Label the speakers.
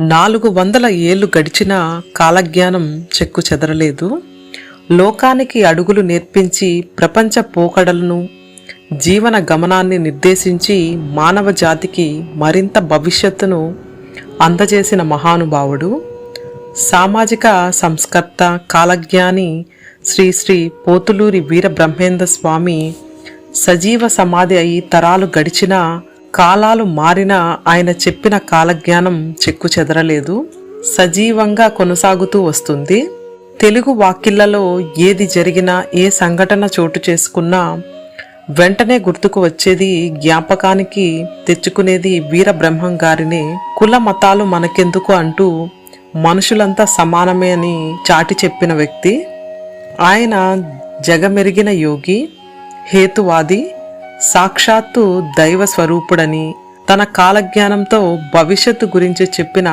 Speaker 1: నాలుగు వందల ఏళ్ళు గడిచిన కాలజ్ఞానం చెక్కు చెదరలేదు. లోకానికి అడుగులు నేర్పించి ప్రపంచ పోకడలను జీవన గమనాన్ని నిర్దేశించి మానవ జాతికి మరింత భవిష్యత్తును అందజేసిన మహానుభావుడు సామాజిక సంస్కర్త కాలజ్ఞాని శ్రీ శ్రీ పోతులూరి వీర బ్రహ్మేంద్ర స్వామి సజీవ సమాధి అయి తరాలు గడిచినా కాలాలు మారినా ఆయన చెప్పిన కాలజ్ఞానం చెక్కు చెదరలేదు. సజీవంగా కొనసాగుతూ వస్తుంది. తెలుగు వాకిళ్ళలో ఏది జరిగినా ఏ సంఘటన చోటు చేసుకున్నా వెంటనే గుర్తుకు వచ్చేది జ్ఞాపకానికి తెచ్చుకునేది వీరబ్రహ్మం గారిని. గారినే కుల మతాలు మనకెందుకు అంటూ మనుషులంతా సమానమే అని చాటి చెప్పిన వ్యక్తి. ఆయన జగమెరిగిన యోగి హేతువాది సాక్షాత్తు దైవ స్వరూపుడని తన కాలజ్ఞానంతో భవిష్యత్తు గురించి చెప్పిన